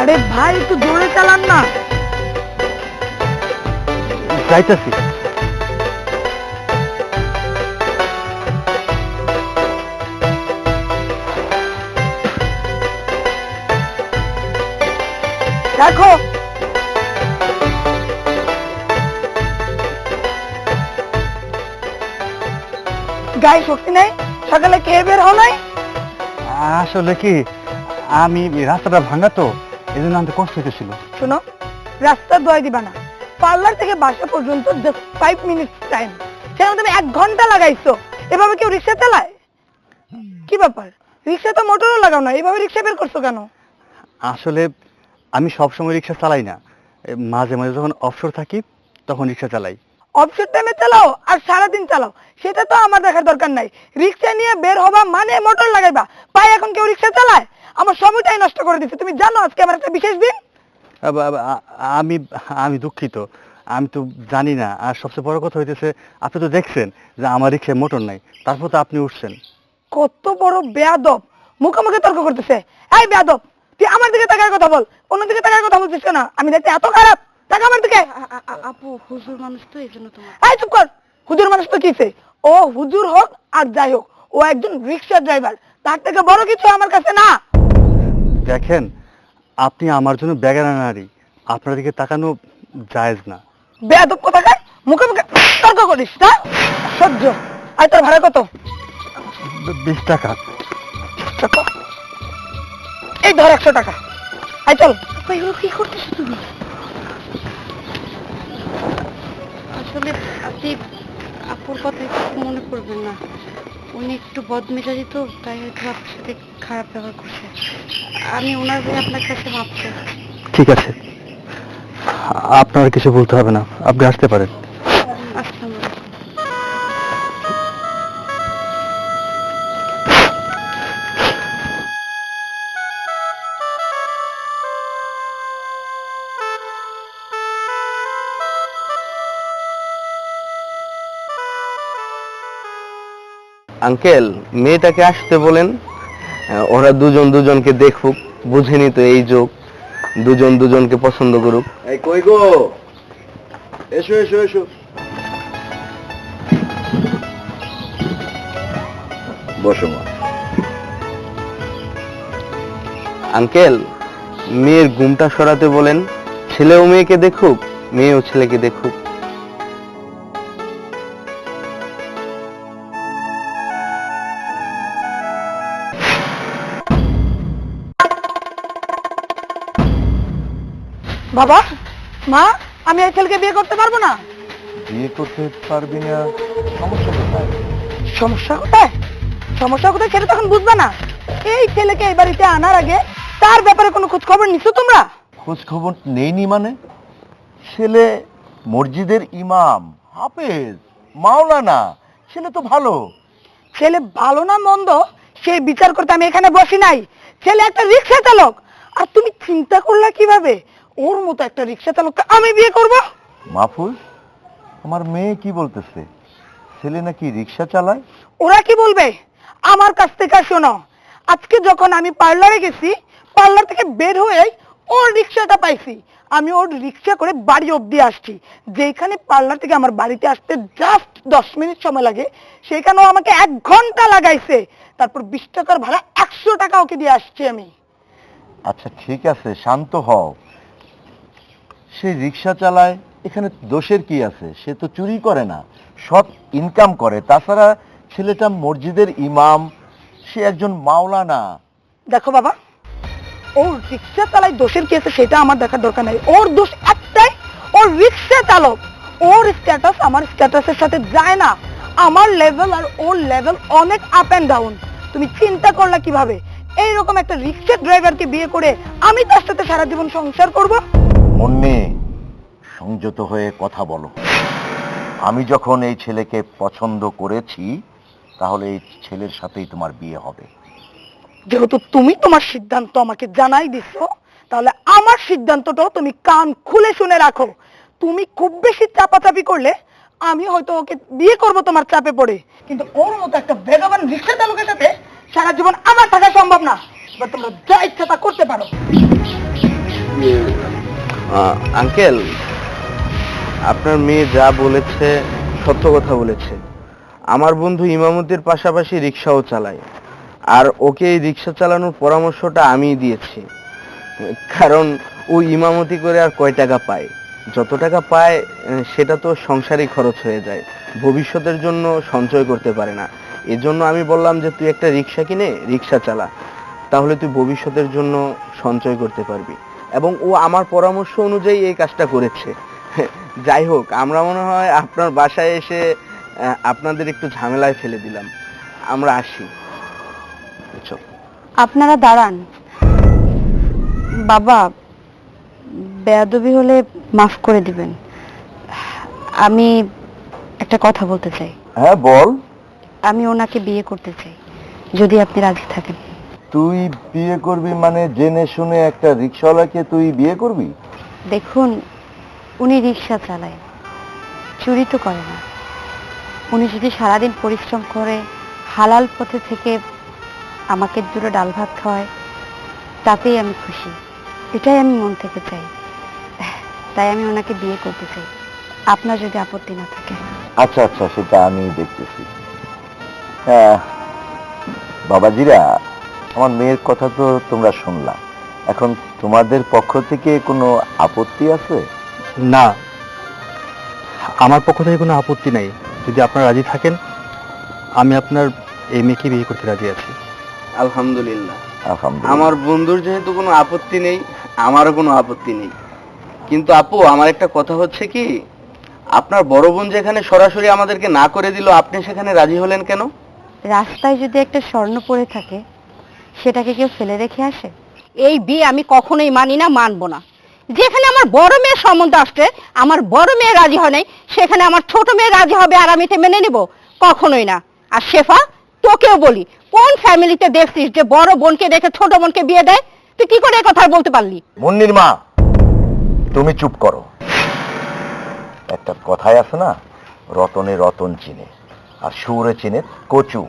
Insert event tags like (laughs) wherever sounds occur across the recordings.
আরে ভাই একটু জোরে চালান না। যাইতাছি। দেখো। গায়ে শক্তি নেই সকালে খেয়ে বের হও নাই। আসলে কি আমি রাস্তাটা ভাঙা তো। এই জন্য আমাদের কষ্ট হইতেছিল। শোনো রাস্তা দোয়াই দিবা না। পার্লার থেকে বাসা পর্যন্ত জাস্ট ফাইভ মিনিটস টাইম সেখানে তুমি এক ঘণ্টা লাগাইছো। এভাবে কেউ রিক্সা চালায়? কি ব্যাপার? রিক্সা তো মোটরও লাগাও না। এভাবে রিক্সা বের করছ কেন? আসলে আমি সবসময় রিক্সা চালাই না। মাঝে মাঝে যখন অবসর থাকি তখন রিক্সা চালাই। অবসর টাইমে চালাও আর সারাদিন চালাও। সেটা তো আমার দেখার দরকার নাই। রিক্সা নিয়ে বের হবা মানে মোটর লাগাইবা। পাই এখন কেউ রিক্সা চালায়? আমার সময়টাই নষ্ট করে দিচ্ছে তুমি জানো আজকে আমার একটা বিশেষ দিন? আমি আমি দুঃখিত। আমি তো জানি না। আর সবচেয়ে বড় কথা হইতেছে আপনি তো দেখছেন যে আমার রিক্সায় মোটর নাই। তারপর তো আপনি উঠছেন। কত বড় বেয়াদব। মুখোমুখি তর্ক করতেছে। এই বেয়াদব তুই আমার দিকে তাকার কথা বল। অন্য দিকে তাকার কথা বলছিস না আমি দেখতে এত খারাপ। টাকা আমার দিকে। আপু হুজুর মানুষ তো এই জন্য তোমার। এই চুপ কর। হুজুর মানুষ তো কিসে? ও হুজুর হোক আর যাই হোক ও একজন রিক্সা ড্রাইভার। তার থেকে বড় কিছু আমার কাছে না। দেখেন আপনি আমার জন্য বেগানা নারী আপনার দিকে তাকানো জায়েজ না। বেয়াদব কোথাকার? মুখে মুখে তর্ক করিস না? সহ্য। আর তোর ভাড়া কত? বিশ টাকা। টাকা। এই ধর একশো টাকা। আই চল। এগুলো কি করতেছো তুমি? আসলে আপনি আপুর কথা একটু মনে করবেন না। উনি একটু বদমেজাজি তো, তাই হয়তো আপনার সাথে খারাপ ব্যবহার করছে। আমি ওনার হয়ে আপনার কাছে চাই ঠিক আছে। আপনার কিছু বলতে হবে না। আপনি আসতে পারেন। আঙ্কেল মেয়েটাকে আসতে বলেন। ওরা দুজন দুজনকে দেখুক বুঝেনি তো এই যোগ। দুজন দুজনকে পছন্দ করুক। এই কই গো? এসো এসো এসো। বসো মা। আঙ্কেল মেয়ের ঘুমটা সরাতে বলেন। ছেলেও মেয়েকে দেখুক মেয়েও ছেলেকে দেখুক। ছেলেকে বিয়ে করতে পারব না? বিয়ে করতে পারবি না সমস্যা কোথায়? সমস্যা কোথায়? সমস্যা কোথায় সেটা তখন বুঝবে না। এই ছেলেকে এই বাড়িতে আনার আগে তার ব্যাপারে কোনো খোঁজ খবর নিছো তোমরা? খোঁজ খবর নেইনি মানে? ছেলে মসজিদের ইমাম হাফেজ মাওলানা ছেলে তো ভালো। ছেলে ভালো না মন্দ সেই বিচার করতে আমি এখানে বসি নাই। ছেলে একটা রিক্সা চালক। আর তুমি চিন্তা করলা কীভাবে? ওর মতো একটা রিক্সা চালককে আমি বিয়ে করব? মাহফুজ আমার মেয়ে কি বলতেছে? ছেলে নাকি রিক্সা চালায়? ওরা কি বলবে? আমার কাছ থেকে শোনো আজকে যখন আমি পার্লারে গেছি পার্লার থেকে বের হয়ে ওর রিক্সাটা পাইছি। আমি ওর রিক্সা করে বাড়ি অবধি আসছি। যেখানে পার্লার থেকে আমার বাড়িতে আসতে জাস্ট দশ মিনিট সময় লাগে সেখানেও আমাকে এক ঘণ্টা লাগাইছে। তারপর বিশ টাকার ভাড়া একশো টাকা ওকে দিয়ে আসছি আমি। আচ্ছা ঠিক আছে শান্ত হও। সে রিক্সা চালায়, এখানে দোষের কি আছে? সে তো চুরি করে না, সৎ ইনকাম করে। তাছাড়া ছেলেটা মসজিদের ইমাম, সে একজন মাওলানা। দেখো বাবা, ওর রিক্সা চালায় দোষের কি আছে সেটা আমার দেখার দরকার নাই। ওর দোষ একটাই, ওর রিক্সা চালক। ওর স্ট্যাটাস আমার স্ট্যাটাসের সাথে যায় না। আমার লেভেল আর ওর লেভেল অনেক আপ অ্যান্ড ডাউন তুমি চিন্তা করলা কীভাবে? এইরকম একটা রিক্সা ড্রাইভারকে বিয়ে করে আমি তার সাথে সারা জীবন সংসার করব? মুন্নি সংযত হয়ে কথা বলো। আমি যখন এই ছেলেকে পছন্দ করেছি তাহলে এই ছেলের সাথেই তোমার বিয়ে হবে। যেহেতু তুমি তোমার সিদ্ধান্ত আমাকে জানাই দিছো তাহলে আমার সিদ্ধান্তটাও তুমি কান খুলে শুনে রাখো। তুমি খুব বেশি চাপাচাপি করলে আমি হয়তো ওকে বিয়ে করব তোমার চাপে পড়ে। কিন্তু ওর মতো একটা বেগবান রিক্সা চালকের সাথে সারা জীবন আমার থাকা সম্ভব না। এবার তোমরা যা ইচ্ছা তা করতে পারো। আঙ্কেল, আপনার মেয়ে যা বলেছে, সত্য কথা বলেছে। আমার বন্ধু ইমামতির পাশাপাশি রিক্সাও চালায়। আর ওকে এই রিক্সা চালানোর পরামর্শটা আমিই দিয়েছি। কারণ ও ইমামতি করে আর কয় টাকা পায়? যত টাকা পায় সেটা তো সংসারই খরচ হয়ে যায়। ভবিষ্যতের জন্য সঞ্চয় করতে পারে না। এজন্য আমি বললাম যে, তুই একটা রিক্সা কিনে রিক্সা চালা। তাহলে তুই ভবিষ্যতের জন্য সঞ্চয় করতে পারবি। এবং ও আমার পরামর্শ অনুযায়ী এই কাজটা করেছে। (laughs) যাই হোক আমরা মনে হয় আপনার বাসায় এসে আপনাদের একটু ঝামেলায় ফেলে দিলাম। আমরা আসি? আপনারা দাঁড়ান। বাবা বেয়াদবি হলে মাফ করে দিবেন। আমি একটা কথা বলতে চাই। হ্যাঁ বল। আমি ওনাকে বিয়ে করতে চাই যদি আপনি রাজি থাকেন। তুই বিয়ে করবি মানে জেনে শুনে একটা রিক্সাওয়ালাকে তুই বিয়ে করবি? দেখুন উনি রিক্সা চালায়। চুরি তো করে না। উনি যদি সারাদিন পরিশ্রম করে হালাল পথে থেকে আমাকে দুটো ডাল ভাত খাওয়ায় তাতেই আমি খুশি। এটাই আমি মন থেকে চাই। তাই আমি ওনাকে বিয়ে করতে চাই। আপনার যদি আপত্তি না থাকে। আচ্ছা আচ্ছা সেটা আমি দেখতেছি। বাবাজিরা আমার মেয়ের কথা তো তোমরা শুনলা। এখন তোমাদের পক্ষ থেকে কোনো আপত্তি আছে? না। আমার পক্ষ থেকে কোনো আপত্তি নাই। যদি আপনারা রাজি থাকেন আমি আপনার এই মেয়েকে বিয়ে করতে রাজি আছি। আলহামদুলিল্লাহ। আলহামদুলিল্লাহ। আমার বন্ধুর যেহেতু কোনো আপত্তি নেই আমারও কোনো আপত্তি নেই। কিন্তু আপু আমার একটা কথা হচ্ছে কি আপনার বড় বোন যেখানে সরাসরি আমাদেরকে না করে দিল আপনি সেখানে রাজি হলেন কেন? রাস্তায় যদি একটা স্বর্ণ পড়ে থাকে সেটাকে কেউ ফেলে রেখে আসে? এই বিয়ে আমি কখনোই মানি না মানবো না। যেখানে আমার বড় মেয়ের সম্বন্ধ আসছে আমার বড় মেয়ে রাজি হয় নাই সেখানে আমার ছোট মেয়ে রাজি হবে আর আমি মেনে নিব? কখনোই না। আর শেফা তোকেও বলি কোন ফ্যামিলিতে দেখছিস যে বড় বোনকে রেখে ছোট বোনকে বিয়ে দেয়? তুই কি করে কথা বলতে পারলি? মুন্নির মা তুমি চুপ করো। একটা কথাই আছে না রতনে রতন চিনে আর সুরে চিনে কচু।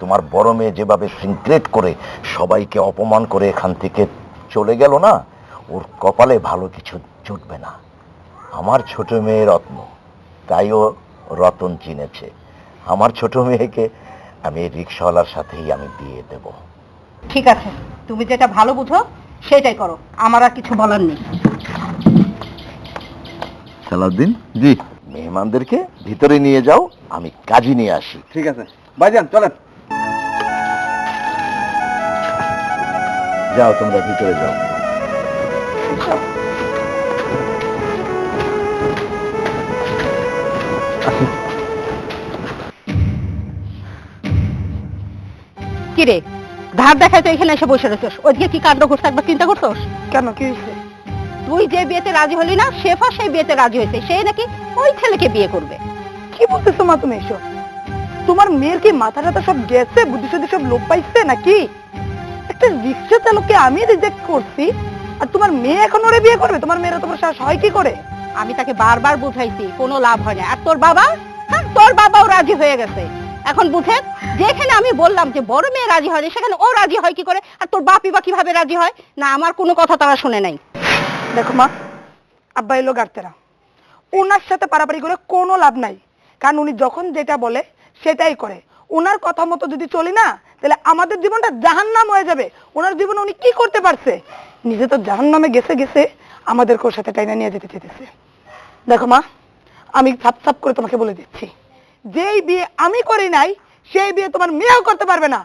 তোমার বড় মেয়ে যেভাবে সিনক্রেট করে সবাইকে অপমান করে এখান থেকে চলে গেল না ওর কপালে ভালো কিছু জুটবে না। আমার ছোট মেয়ে রত্ন তাই ও রতন চিনেছে। আমার ছোট মেয়েকে আমি এই রিক্সাওয়ালার সাথেই আমি দিয়ে দেব। ঠিক আছে তুমি যেটা ভালো বুঝো সেটাই করো। আমার আর কিছু বলার নেই। সালাউদ্দিন জি। মেহমানদেরকে ভিতরে নিয়ে যাও আমি কাজী নিয়ে আসি। ঠিক আছে। ভাইজান চলেন। যাও তোমরা ভিতরে যাও। কি রে ধার দেখায় তো এখানে এসে বসে রয়েছিস। ওইদিকে কি কাণ্ড ঘটছে একবার চিন্তা করছোস? কেন কি তুই যে বিয়েতে রাজি হলি না শেফা সেই বিয়েতে রাজি হয়েছে সে নাকি ওই ছেলেকে বিয়ে করবে। কি বলতেছো মা তুমি এসব? তোমার মেয়ের কি মাথা টাথা সব গেছে বুদ্ধি সব লোপ পাইছে নাকি? একটা রিক্সা চালককে আমি রিজেক্ট করছি, আর তোমার মেয়ে এখন ওরে বিয়ে করবে? তোমার মেয়ের তোমার সাহস হয় কি করে? আমি তাকে বারবার বুঝাইছি, কোনো লাভ হয় না। আর তোর বাবা? হ্যাঁ তোর বাবাও রাজি হয়ে গেছে। এখন বুঝে যেখানে আমি বললাম যে বড় মেয়ে রাজি হয়নি সেখানে ও রাজি হয় কি করে? আর তোর বাপি বা কীভাবে রাজি হয়? না, আমার কোনো কথা তারা শুনে নাই। দেখো মা, আব্বা এলো গার্তেরা। ওনার সাথে পারাপারি করে কোনো লাভ নাই। কারণ উনি যখন যেটা বলে, সেটাই করে। ওনার কথা মতো যদি চলি না তাহলে আমাদের জীবনটা জাহান্নাম হয়ে যাবে। ওনার জীবনে উনি কি করতে পারছে? নিজে তো জাহান্নামে গেছে গেছে আমাদেরকে ওর সাথে টাইনা নিয়ে যেতে চেতেছে দেখো মা, আমি সাপ সাপ করে তোমাকে বলে দিচ্ছি। যেই বিয়ে আমি করি নাই, সেই বিয়ে তোমার মেয়েও করতে পারবে না।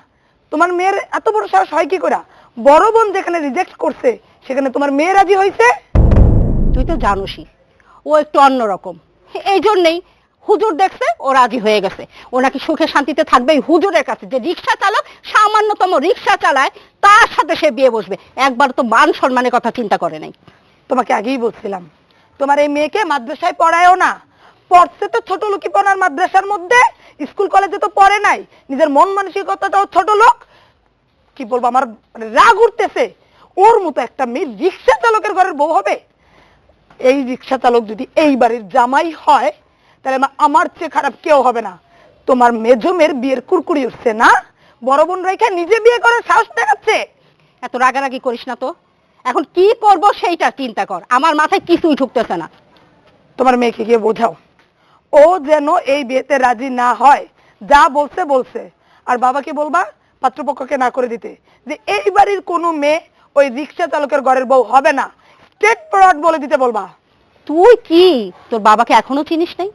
তোমার মেয়ের এত বড় সাহস হয় কি করে? বড় বোন যেখানে রিজেক্ট করছে, সেখানে তোমার মেয়ে রাজি হয়েছে? তুই তো জানোসই, ও একটু অন্যরকম। এই জন্যেই হুজুর দেখছে, ও রাজি হয়ে গেছে। ও নাকি সুখে শান্তিতে থাকবে হুজুরের কাছে। যে রিক্সা চালক সামান্যতম রিক্সা চালায়, তার সাথে সে বিয়ে বসবে। একবার তো মান সম্মানের কথা চিন্তা করে নাই। তোমাকে আগেই বলছিলাম, তোমার এই মেয়েকে মাদ্রাসায় পড়ায়ও না। পড়ছে তো ছোট লোকই পড়ার মাদ্রাসার মধ্যে, স্কুল কলেজে তো পড়ে নাই। নিজের মন মানসিকতাটাও ছোট লোক। কি বলব, আমার মানে রাগ উঠতেছে। ওর মতো একটা মেয়ে রিক্সা চালকের ঘরের বউ হবে। এই রিক্সা চালক যদি এই বাড়ির জামাই হয় তাহলে আমার চেয়ে খারাপ কেউ হবে না। তোমার মেজো মেয়ের বিয়ের কুরকুরি উঠছে না? বড় বোন রেখে নিজে বিয়ে করার সাহস দেখাচ্ছে? এত রাগারাগি করিস না তো। এখন কি করব সেইটা চিন্তা কর। আমার মাথায় কিছুই ঢুকতেছে না। তোমার মেয়েকে গিয়ে বোঝাও। ও যেন এই বিয়েতে রাজি না হয়। যা বলছে বলছে। আর বাবাকে বলবা পাত্রপক্ষকে না করে দিতে। যে এই বাড়ির কোনো মেয়ে ওই রিক্সা চালকের ঘরের বউ হবে না। স্টেট বলে দিতে বলবা। তুই কি? তোর বাবাকে এখনও চিনিস নাই?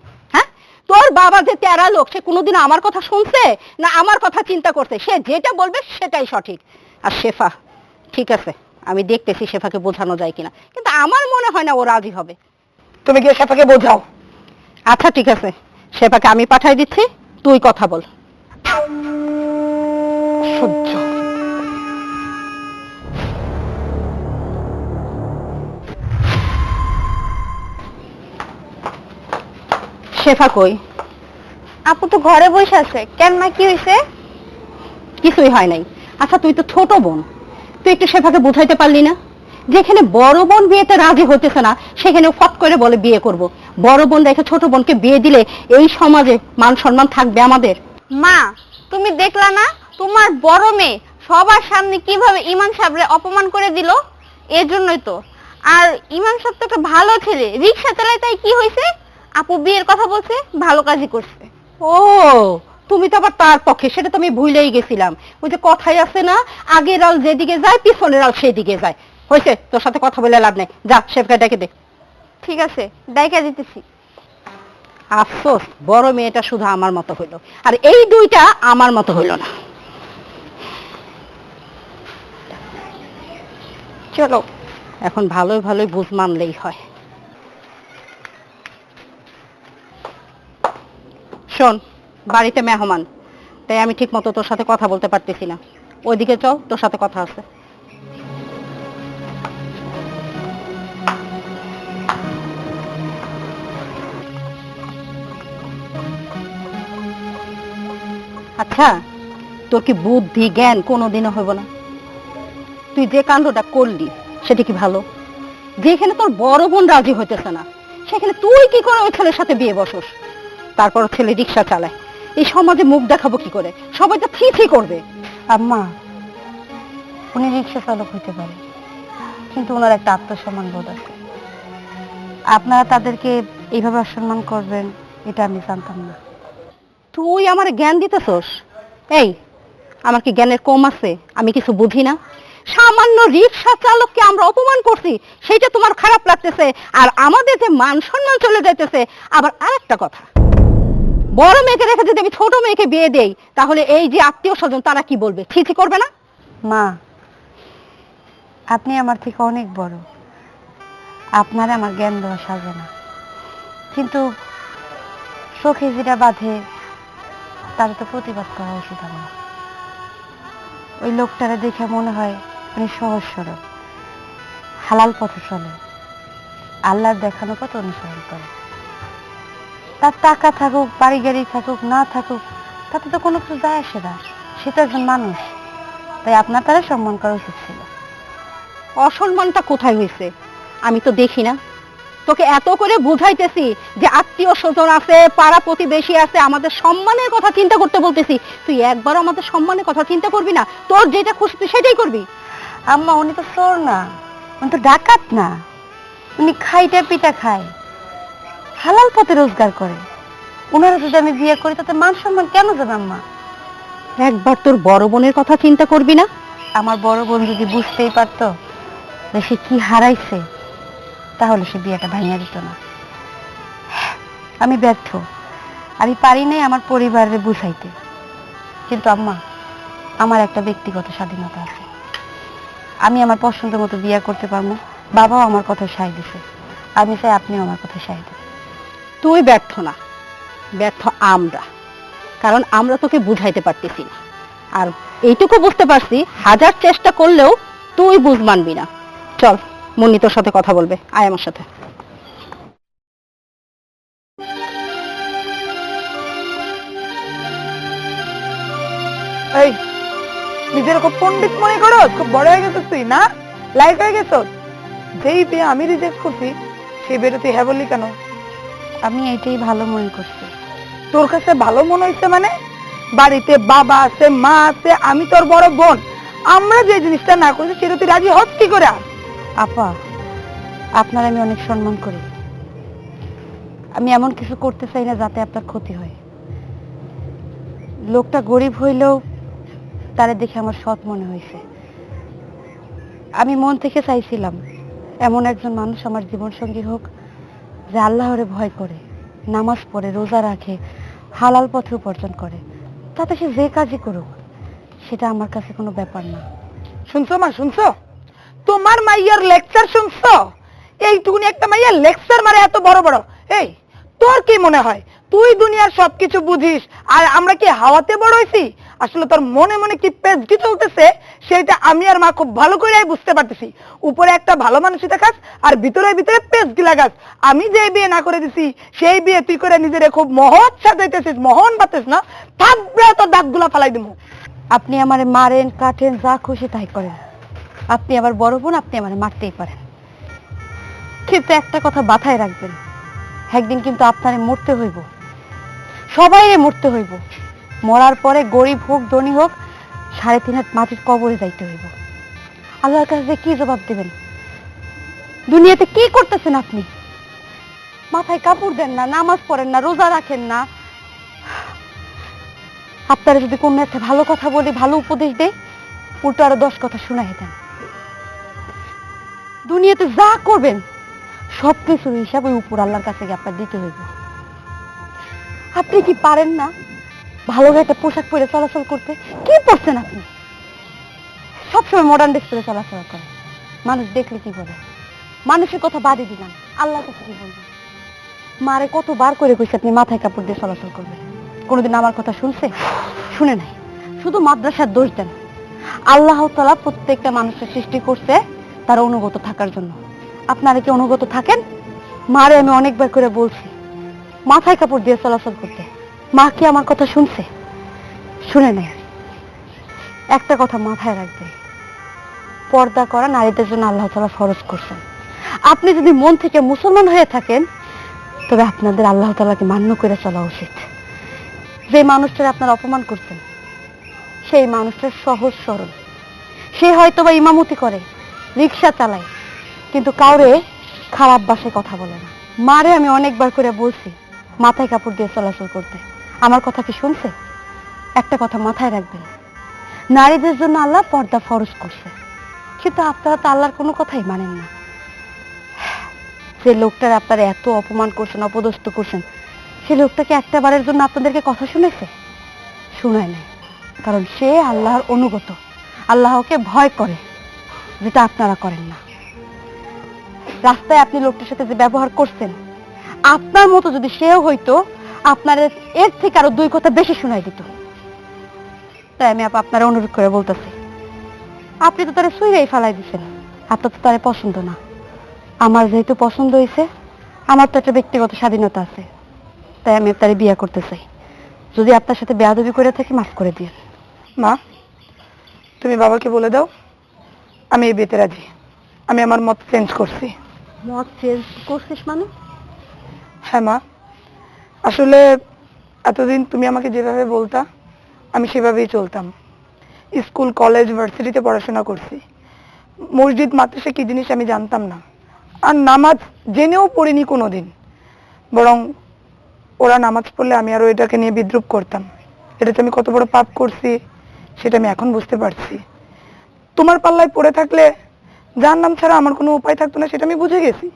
তোর বাবা যে তেরা লোক সে কোনোদিন আমার কথা শুনছে না আমার কথা চিন্তা করছে? সে যেটা বলবে সেটাই সঠিক। আর শেফা ঠিক আছে আমি দেখতেছি শেফাকে বোঝানো যায় কিনা। কিন্তু আমার মনে হয় না ও রাজি হবে। তুমি গিয়ে শেফাকে বোঝাও। আচ্ছা ঠিক আছে শেফাকে আমি পাঠাই দিচ্ছি তুই কথা বল। সহ্য। শেফা কই? আপু তো ঘরে বসে আছে। কেন মা কি হয়েছে কিছুই হয় নাই। আচ্ছা তুই তো ছোট বোন। তুই একটু শেফাকে বুঝাইতে পারলি না? যেখানে বড় বোন বিয়েতে রাজি হতেছে না সেখানে ফট করে বলে বিয়ে করব। বড় বোন রেখে ছোট বোনকে বিয়ে দিলে এই সমাজে মান সম্মান থাকবে আমাদের। মা তুমি দেখলা না তোমার বড় মেয়ে সবার সামনে কীভাবে ইমান সাহেবরে অপমান করে দিল? এর জন্যই তো। আর ইমান সাহেব তো একটা ভালো ছেলে রিক্সা চালায় তাই কি হয়েছে আপু বিয়ের কথা বলছে ভালো কাজই করছে। ও তুমি তো আবার তার পক্ষে সেটা তো আমি ভুলেই গেছিলাম। ওই যে কথাই আছে না আগের আল যেদিকে যায় পিছনের আল সেদিকে যায়। হয়েছে তোর সাথে কথা বলে লাভ নেই। যা শেফকে ডেকে দে। ঠিক আছে ডাইকা দিতেছি। আফসোস বড় মেয়েটা শুধু আমার মতো হইল আর এই দুইটা আমার মতো হইল না। চলো এখন ভালোই ভালোই বুঝ মানলেই হয়। শোন, বাড়িতে মেহমান। তাই আমি ঠিক মতো তোর সাথে কথা বলতে পারতেছি না। ওইদিকে চল, তোর সাথে কথা আছে। আচ্ছা তোর কি বুদ্ধি, জ্ঞান কোনোদিনও হইব না? তুই যে কাণ্ডটা করলি, সেটা কি ভালো? যেখানে তোর বড় বোন রাজি হইতেছে না, সেখানে তুই কি করে ওই ছেলের সাথে বিয়ে বসস? তারপর ছেলে রিক্সা চালায়। এই সমাজে মুখ দেখাবো কি করে? সবাই তো ফি ফি করবে। আম্মা, উনি রিক্সা চালক হইতে পারে, কিন্তু ওনার একটা আত্মসম্মান বোধ আছে। আপনারা তাদেরকে এইভাবে অসম্মান করবেন, এটা আমি জানতাম না। তুই আমার জ্ঞান দিতেছস? এই, আমার কি জ্ঞানের কম আছে? আমি কিছু বুঝি না? সামান্য রিক্সা চালককে আমরা অপমান করছি সেটা তোমার খারাপ লাগতেছে, আর আমাদের যে মান সম্মান চলে যাইতেছে, আবার আরেকটা কথা। বড় মেয়েকে রেখে যদি আমি ছোট মেয়েকে বিয়ে দেই, তাহলে এই যে আত্মীয় স্বজন, তারা কি বলবে? ছিছি করবে না? মা, আপনি আমার থেকে অনেক বড়। আপনার আমার জ্ঞান দেওয়া সাজে না। কিন্তু চোখে যেটা বাঁধে, তার তো প্রতিবাদ করা উচিত আমার। ওই লোকটারে দেখে মনে হয় উনি সহজ সরল, হালাল পথে চলে। আল্লাহর দেখানো পথ অনুসরণ করে তার টাকা থাকুক বাড়ি গাড়ি থাকুক না থাকুক তাতে তো কোনো কিছু যায় আসে না। সে তো একজন মানুষ। তাই আপনার তারা সম্মান করা উচিত ছিল। অসম্মানটা কোথায় হয়েছে? আমি তো দেখি না। তোকে এত করে বুঝাইতেছি যে আত্মীয় স্বজন আছে পাড়া প্রতিবেশী আছে আমাদের সম্মানের কথা চিন্তা করতে বলতেছি। তুই একবার আমাদের সম্মানের কথা চিন্তা করবি না? তোর যেটা খুশি তুই সেটাই করবি। আম্মা উনি তো চোর না। উনি তো ডাকাত না। উনি খাইটা পিটা খায়। হালাল পথে রোজগার করে। ওনারা যদি আমি বিয়ে করি তাতে মান সম্মান কেন যাবে আম্মা? একবার তোর বড় বোনের কথা চিন্তা করবি না? আমার বড় বোন যদি বুঝতেই পারতো যে সে কি হারাইছে তাহলে সে বিয়েটা ভাঙিয়ে দিত না। আমি ব্যর্থ। আমি পারি নাই আমার পরিবারের বুঝাইতে। কিন্তু আম্মা আমার একটা ব্যক্তিগত স্বাধীনতা আছে। আমি আমার পছন্দ মতো বিয়ে করতে পারব বাবাও আমার কথা সায় দিছে। আমি চাই আপনিও আমার কথা সায় দেন। তুই ব্যর্থ না। ব্যর্থ আমরা। কারণ আমরা তোকে বুঝাইতে পারতেছি না। আর এইটুকু বুঝতে পারছি, হাজার চেষ্টা করলেও তুই বুঝ মানবি না। চল, মুন্নি তোর সাথে কথা বলবে। আয় আমার সাথে। এই, নিজের খুব পণ্ডিত মনে করো, খুব বড় হয়ে গেছিস তুই, না? লাইফ হয়ে গেছ? যেই বিয়ে আমি রিজেক্ট করছি বিয়েটা তুই হ্যাঁ বললি কেন? আমি এটাই ভালো মনে করছি। তোর কাছে ভালো মনে হয়েছে মানে? বাড়িতে বাবা আছে মা আছে আমি তোর বড় বোন। আমরা যে জিনিসটা না করছি সেটা তুই রাজি হস কি করে? আপা আপনার আমি অনেক সম্মান করি। আমি এমন কিছু করতে চাই না যাতে আপনার ক্ষতি হয়। লোকটা গরিব হইলেও তারে দেখে আমার সৎ মনে হয়েছে। আমি মন থেকে চাইছিলাম এমন একজন মানুষ আমার জীবন সঙ্গী হোক যে আল্লাহরে ভয় করে, নামাজ পড়ে, রোজা রাখে, হালাল পথে উপার্জন করে, তাতে সে যে কাজই করুক, সেটা আমার কাছে কোনো ব্যাপার না। শুনছো মা, শুনছো? তোমার মাইয়ার লেকচার শুনছো? এইটুকুনি একটা মাইয়ার লেকচার মারে এত বড় বড়। এই, তোর কি মনে হয়? তুই দুনিয়ার সবকিছু বুঝিস, আর আমরা কি হাওয়াতে বড় হইছি? আসলে তোর মনে মনে কি পেজকি চলতেছে সেটা আমি আর মা খুব ভালো করে বুঝতে পারতেছি। উপরে একটা ভালো মানুষই দেখাস, আর ভিতরে ভিতরে পেজকি লাগাস আমি যে বিয়ে না করে দিছি, সেই বিয়ে তুই করে নিজের খুব মহৎ সাজাইতেছিস, মহন বাতিস না থাকবে তোর দাঁতগুলা ফালাই দিমু। আপনি আমারে মারেন, কাটেন, যা খুশি তাই করেন। আপনি আমার বড় বোন, আপনি আমার মারতেই পারেন। কিন্তু একটা কথা মাথায় রাখবেন, একদিন কিন্তু আপনারে মরতে হইব। সবাই মরতে হইব। মরার পরে গরিব হোক, ধনী হোক, সাড়ে তিন হাত মাটির কবরে যাইতে হইব। আল্লাহর কাছে কি জবাব দেবেন? দুনিয়াতে কি করতেছেন আপনি? মাথায় কাপড় দেন না, নামাজ পড়েন না, রোজা রাখেন না। আপনারা যদি কোনো একটা ভালো কথা বলি, ভালো উপদেশ দেয় উল্টো আরও দশ কথা শোনাই দেন। দুনিয়াতে যা করবেন, সব কিছুর হিসাব ওই উপর আল্লাহর কাছে আপনার দিতে হইব। আপনি কি পারেন না? ভালো একটা পোশাক পরে চলাচল করতে কি পড়ছেন আপনি? সবসময় মডার্ন ড্রেস পরে চলাচল করেন মানুষ দেখলে কি বলে? মানুষের কথা বাদই দিলাম। আল্লাহর কাছে কি বলবেন মারে কতবার করে কইছে আপনি মাথায় কাপড় দিয়ে চলাচল করবেন? কোনোদিন আমার কথা শুনছে? শুনে নাই। শুধু মাদ্রাসার দোষ দেন। আল্লাহ তালা প্রত্যেকটা মানুষের সৃষ্টি করছে তার অনুগত থাকার জন্য। আপনারা কি অনুগত থাকেন? মারে আমি অনেকবার করে বলছি, মাথায় কাপড় দিয়ে চলাচল করতে। মা কি আমার কথা শুনছে? শুনে নেই একটা কথা মাথায় রাখবে। পর্দা করা নারীদের জন্য আল্লাহ তালা ফরজ করছেন। আপনি যদি মন থেকে মুসলমান হয়ে থাকেন, তবে আপনাদের আল্লাহ তালাকে মান্য করে চলা উচিত। যে মানুষটার আপনারা অপমান করছেন, সেই মানুষটার সহজ সরল। সে হয়তো বা ইমামতি করে রিক্সা চালায়, কিন্তু কাউরে খারাপ বাসায় কথা বলে না। মারে আমি অনেকবার করে বলছি, মাথায় কাপড় দিয়ে চলাচল করতে। আমার কথা কি শুনছে? একটা কথা মাথায় রাখবেন। নারীদের জন্য আল্লাহ পর্দা ফরজ করছে। কিন্তু আপনারা তো আল্লাহর কোনো কথাই মানেন না। যে লোকটার আপনারা এত অপমান করছেন, অপদস্থ করছেন, সে লোকটাকে একটা বারের জন্য আপনাদেরকে কথা শুনেছে? শুনায় নাই। কারণ সে আল্লাহর অনুগত। আল্লাহকে ভয় করে, যেটা আপনারা করেন না। রাস্তায় আপনি লোকটার সাথে যে ব্যবহার করছেন, আপনার মতো যদি সেও হইতো আপনার এর থেকে আরও দুই কথা বেশি শোনাই দিত। তাই আমি আপ- আপনারা অনুরোধ করে বলতেছি আপনি তো তারা সুইরাই ফেলাই দিচ্ছেন আপনার তো তারা পছন্দ না। আমার যেহেতু পছন্দ হয়েছে আমার তো একটা ব্যক্তিগত স্বাধীনতা আছে তাই আমি তারে বিয়ে করতে চাই। যদি আপনার সাথে বেয়াদবি করে থাকি মাফ করে দিন মা তুমি বাবাকে বলে দাও আমি এই বিয়েতে রাজি। আমি আমার মত চেঞ্জ করছি। মত চেঞ্জ করছিস মানে? হ্যাঁ মা। আসলে এতদিন তুমি আমাকে যেভাবে বলতা, আমি সেভাবেই চলতাম। স্কুল, কলেজ, ভার্সিটিতে পড়াশোনা করছি। মসজিদ, মাদ্রাসা কি জিনিস আমি জানতাম না। আর নামাজ জেনেও পড়িনি কোনো দিন বরং ওরা নামাজ পড়লে আমি আরও এটাকে নিয়ে বিদ্রুপ করতাম। এটাতে আমি কত বড় পাপ করছি, সেটা আমি এখন বুঝতে পারছি। তোমার পাল্লায় পড়ে থাকলে যার নাম ছাড়া আমার কোনো উপায় থাকতো না, সেটা আমি বুঝে গেছি।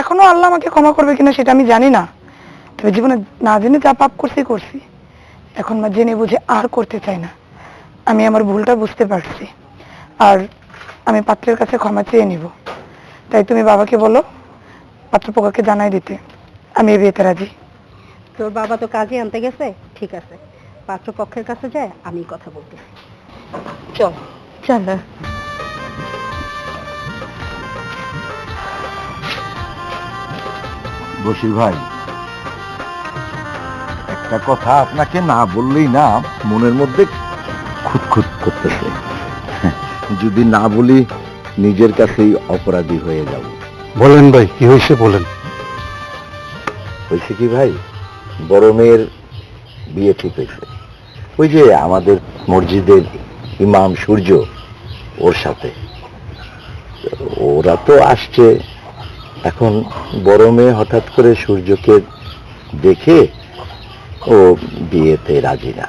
এখনও আল্লাহ আমাকে ক্ষমা করবে কিনা সেটা আমি জানি না। তবে জীবনে না জেনে যা পাপ করছি করছি। এখন মা জেনে বুঝে আর করতে চাই না। আমি আমার ভুলটা বুঝতে পারছি। আর আমি পাত্রের কাছে ক্ষমা চেয়ে নিব। তাই তুমি বাবাকে বলো পাত্রপক্ষকে জানাই দিতে। আমি এই বিয়েতে রাজি। তোর বাবা তো কাজে আনতে গেছে? ঠিক আছে। পাত্রপক্ষের কাছে যায় আমি কথা বলতে চল। চল বশির ভাই একটা কথা আপনাকে না বললেই না মনের মধ্যে খুঁতখুত করতেছে যদি না বলি নিজের কাছেই অপরাধী হয়ে যাব। বলেন ভাই কি হয়েছে বলেন। হয়েছে কি ভাই? বড় মেয়ের বিয়ে ঠিক হয়েছে। ওই যে আমাদের মসজিদের ইমাম সূর্য ওর সাথে। ওরা তো আসছে। এখন বড় মেয়ে হঠাৎ করে সূর্যকে দেখে ও বিয়েতে রাজি না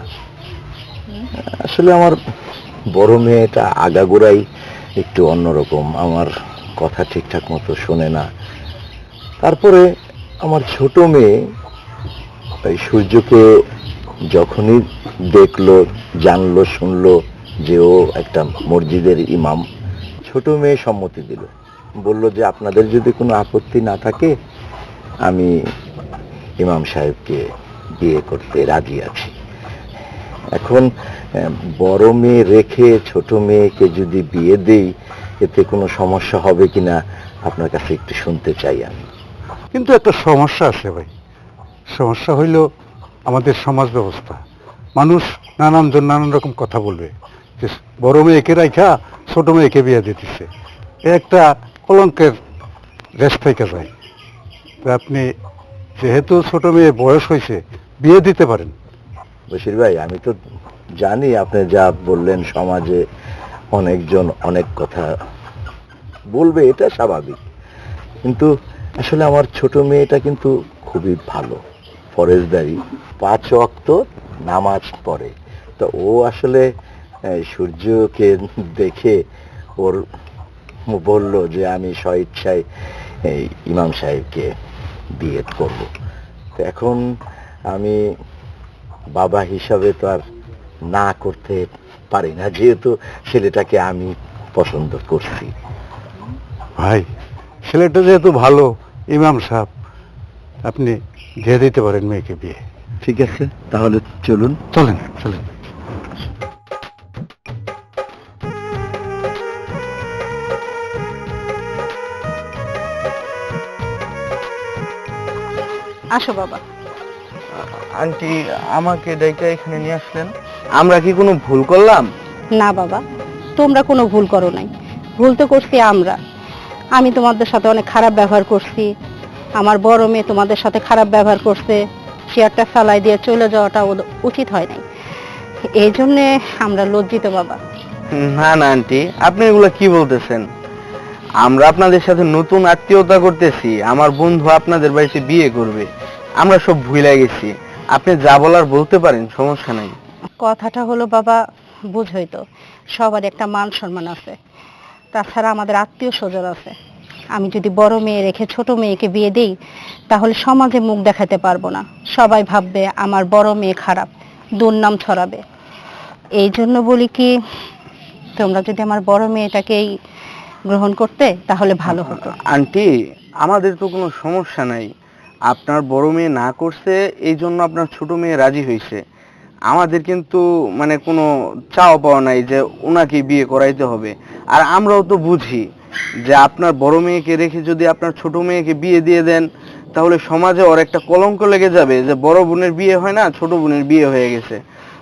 আসলে আমার বড় মেয়েটা আগাগোড়াই একটু অন্যরকম, আমার কথা ঠিকঠাক মতো শোনে না। তারপরে আমার ছোট মেয়ে ওই সূর্যকে যখনই দেখল, জানলো, শুনলো যে ও একটা মসজিদের ইমাম, ছোট মেয়ে সম্মতি দিল। বলল যে, আপনাদের যদি কোনো আপত্তি না থাকে, আমি ইমাম সাহেবকে বিয়ে করতে রাজি আছি। এখন বড় মেয়ে রেখে ছোট মেয়েকে যদি বিয়ে দেই, এতে কোনো সমস্যা হবে কিনা আপনার কাছে একটু শুনতে চাই আমি। কিন্তু একটা সমস্যা আছে ভাই। সমস্যা হইল আমাদের সমাজ ব্যবস্থা। মানুষ নানান জন নানান রকম কথা বলবে যে বড় মেয়েকে রাইখা ছোট মেয়েকে বিয়ে দিতেছে। একটা কলঙ্কের রেস থেকে যায়। আপনি যেহেতু ছোট মেয়ে বয়স হয়েছে, বিয়ে দিতে পারেন। বশির ভাই, আমি তো জানি আপনি যা বললেন, সমাজে অনেকজন অনেক কথা বলবে, এটা স্বাভাবিক। কিন্তু আসলে আমার ছোট মেয়েটা কিন্তু খুবই ভালো, ফরেজদারি। পাঁচ অক্ত নামাজ পড়ে। তো ও আসলে সূর্যকে দেখে ওর বলল যে, আমি স্বইচ্ছায়, এই ইমাম সাহেবকে বিয়ে করব। তো এখন আমি বাবা হিসাবে তো আর না করতে পারি না যেহেতু ছেলেটাকে আমি পছন্দ করছি। ভাই ছেলেটা যেহেতু ভালো ইমাম সাহেব আপনি দিয়ে দিতে পারেন মেয়েকে বিয়ে। ঠিক আছে তাহলে চলুন। চলেন চলেন। আসো বাবা। আন্টি আমাকে ডাইকা এখানে নিয়ে আসলেন। আমরা কি কোনো ভুল করলাম? না বাবা তোমরা কোনো ভুল করো নাই। ভুল তো করছি আমরা। আমি তোমাদের সাথে অনেক খারাপ ব্যবহার করছি। আমার বড় মেয়ে তোমাদের সাথে খারাপ ব্যবহার করছে। চেয়ারটা ফেলাই দিয়ে চলে যাওয়াটা উচিত হয় নাই। এই জন্যে আমরা লজ্জিত বাবা। না না আন্টি আপনি এগুলো কি বলতেছেন? আমরা আপনাদের সাথে নতুন আত্মীয়তা করতেছি। আমার বন্ধু আপনাদের বাড়িতে বিয়ে করবে। আমরা সব ভুলে গেছি। আপনি যা বলার বলতে পারেন সমস্যা নাই। কথাটা হলো বাবা বুঝই তো সবার একটা মান সম্মান আছে। তাছাড়া আমাদের আত্মীয় স্বজন আছে। আমি যদি বড় মেয়ে রেখে ছোট মেয়েকে বিয়ে দিই তাহলে সমাজে মুখ দেখাতে পারব না। সবাই ভাববে আমার বড় মেয়ে খারাপ দুর্নাম ছড়াবে। এই জন্য বলি কি তোমরা যদি আমার বড় মেয়েটাকেই গ্রহণ করতে তাহলে ভালো হতো। আন্টি আমাদের তো কোনো সমস্যা নাই। আপনার বড় মেয়ে না করছে, এই জন্য আপনার ছোট মেয়ে রাজি হয়েছে। আমাদের কিন্তু মানে কোনো চাও পাওয়া নাই যে ওনাকে বিয়ে করাইতে হবে। আর আমরাও তো বুঝি যে আপনার বড় মেয়েকে রেখে যদি আপনার ছোট মেয়েকে বিয়ে দিয়ে দেন, তাহলে সমাজে ওর একটা কলঙ্ক লেগে যাবে যে বড় বোনের বিয়ে হয় না, ছোট বোনের বিয়ে হয়ে গেছে।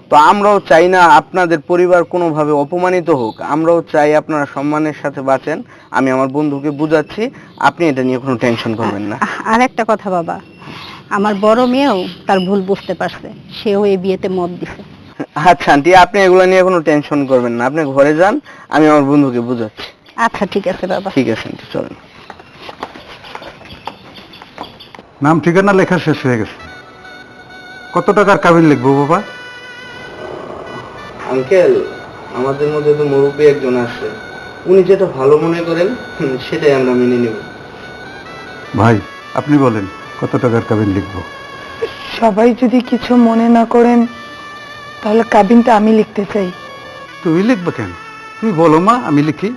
তো আমরাও চাই না আপনাদের পরিবার কোনোভাবে অপমানিত হোক। আমরাও চাই আপনারা সম্মানের সাথে বাঁচেন। আমি আমার বন্ধুকে বুঝাচ্ছি আপনি এটা নিয়ে কোনো টেনশন করবেন না। আর একটা কথা বাবা আমার বড় মেয়েও তার ভুল বুঝতে পারছে। সেও এই বিয়েতে মত দিছে। আচ্ছা আন্টি আপনি এগুলো নিয়ে কোনো টেনশন করবেন না। আপনি ঘরে যান আমি আমার বন্ধুকে বুঝাচ্ছি। আচ্ছা ঠিক আছে বাবা। ঠিক আছে আন্টি চলেন। নাম ঠিকানা লেখা শেষ হয়ে গেছে। কত টাকার কাবিন লিখব বাবা? আঙ্কেল আমাদের মধ্যে তো মুরব্বী একজন আছে। উনি যেটা ভালো মনে করেন সেটাই আমরা মেনে নেব। ভাই আপনি বলেন কত টাকার কাবিন লিখব? সবাই যদি কিছু মনে না করেন তাহলে কাবিনটা আমি লিখতে চাই। তুই লিখব কেন? তুই বলো মা আমি লিখি।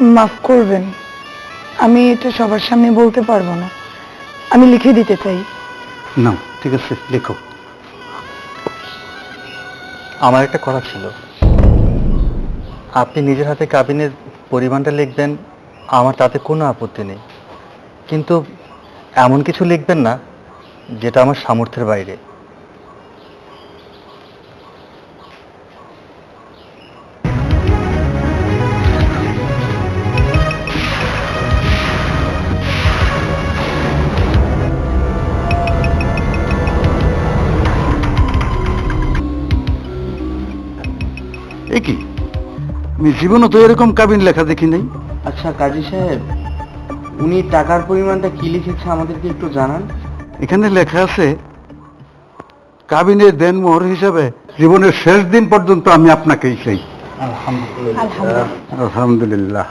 মাফ করবেন আমি এটা সবার সামনে বলতে পারব না। আমি লিখে দিতে চাই। না ঠিক আছে লেখো। আমার একটা কথা ছিল। আপনি নিজের হাতে কাবিনের পরিমাণটা লিখবেন, আমার তাতে কোনো আপত্তি নেই। কিন্তু এমন কিছু লিখবেন না, যেটা আমার সামর্থ্যের বাইরে। এ কি? আমি জীবনে তো এরকম কাবিন লেখা দেখি নাই। আচ্ছা কাজী সাহেব উনি টাকার পরিমাণটা কি লিখেছে আমাদেরকে একটু জানান। এখানে লেখা আছে কাবিনের দেনমোহর হিসাবে জীবনের শেষ দিন পর্যন্ত আমি আপনাকেই চাই। আলহামদুলিল্লাহ। আলহামদুলিল্লাহ।